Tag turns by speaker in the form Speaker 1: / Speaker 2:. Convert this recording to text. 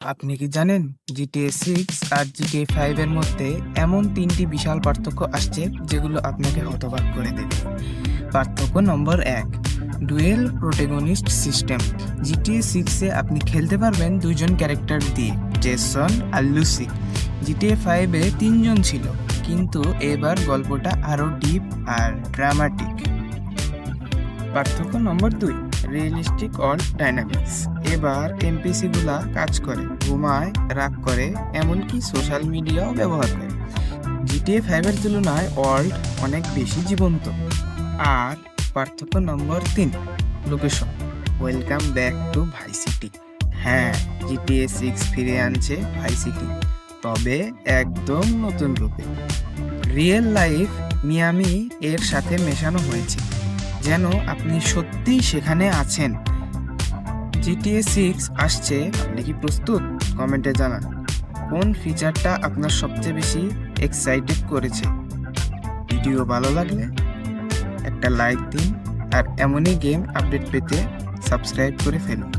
Speaker 1: আপনি কি জানেন জিটিএ সিক্স আর জিটিএ ফাইভ এর মধ্যে এমন তিনটি বিশাল পার্থক্য আসছে যেগুলো আপনাকে হতবাক করে দেবে? পার্থক্য নম্বর এক, ডুয়েল প্রোটেগনিস্ট সিস্টেম। জিটিএ সিক্সে আপনি খেলতে পারবেন দুইজন ক্যারেক্টার দিয়ে, জেসন আর লুসি। জিটিএ ফাইভে তিনজন ছিল, কিন্তু এবার গল্পটা আরও ডিপ আর ড্রামাটিক। পার্থক্য নম্বর দুই রিয়েলিস্টিক অল ডাইনামিক্স এবার এমপিসি গুলা কাজ করে, ঘুমায়, রাগ করে, এমনকি সোশ্যাল মিডিয়াও ব্যবহার করে। জিটিএ ফাইভের তুলনায় ওয়ার্ল্ড অনেক বেশি জীবন্ত। আর পার্থক্য নম্বর তিন location welcome back to vice city হ্যাঁ জিটিএ সিক্স ফিরে আনছে ভাই সিটি তবে একদম নতুন রূপে। রিয়েল লাইফ মিয়ামি এর সাথে মেশানো হয়েছে। যেন আপনি সত্যিই সেখানে আছেন। জিটিএ সিক্স আসছে, আপনি কি প্রস্তুত? কমেন্টে জানান। কোন ফিচারটা আপনার সবচেয়ে বেশি এক্সাইটেড করেছে? ভিডিও ভালো লাগলে একটা লাইক দিন, আর এমনই গেম আপডেট পেতে সাবস্ক্রাইব করে ফেলুন।